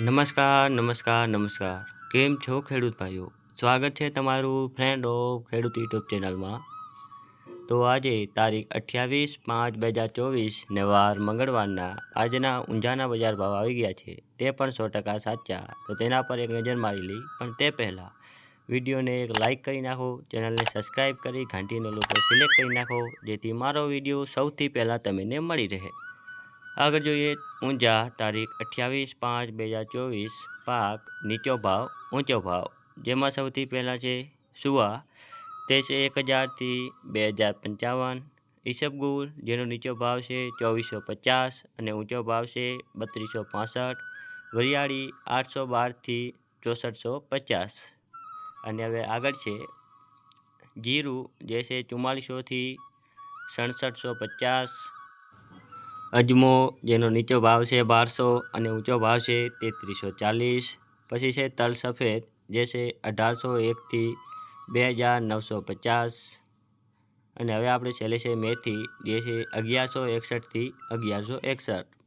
નમસ્કાર નમસ્કાર નમસ્કાર. કેમ છો ખેડૂત ભાઈઓ? સ્વાગત છે તમારું ફ્રેન્ડ ઓફ ખેડૂત યુટ્યુબ ચેનલમાં તો આજે તારીખ અઠ્યાવીસ પાંચ બે હજાર ચોવીસ ને વાર મંગળવારના આજના ઊંઝાના બજાર ભાવ આવી ગયા છે. તે પણ સો ટકા સાચા. તો તેના પર એક નજર મારી લઈ. પણ તે પહેલાં વિડીયોને એક લાઇક કરી નાખો ચેનલને સબસ્ક્રાઈબ કરી, ઘંટીનો લોકો સિલેક્ટ કરી નાખો, જેથી મારો વીડિયો સૌથી પહેલાં તમને મળી રહે. આગળ જોઈએ, ઊંઝા, તારીખ અઠ્યાવીસ પાંચ બે હજાર ચોવીસ, પાક નીચો ભાવ, ઊંચો ભાવ. જેમાં સૌથી પહેલાં છે સુવા, તે છે એક હજારથી બે હજાર પંચાવન. ઈસબગુલ જેનો નીચો ભાવ છે ચોવીસો પચાસ અને ઊંચો ભાવ છે બત્રીસો પાસઠ. વરિયાળી આઠસો બારથી ચોસઠસો પચાસ. અને હવે આગળ છે જીરું, જે છે ચુમ્માલીસોથી સડસઠસો પચાસ. અજમો, જેનો નીચો ભાવ છે બારસો અને ઊંચો ભાવ છે તેત્રીસો ચાલીસ. પછી છે તલ સફેદ, જે છે અઢારસો એકથી બે હજાર નવસો પચાસ. અને હવે આપણે છેલ્લે છે મેથી, જે છે અગિયારસો એકસઠથી અગિયારસો એકસઠ.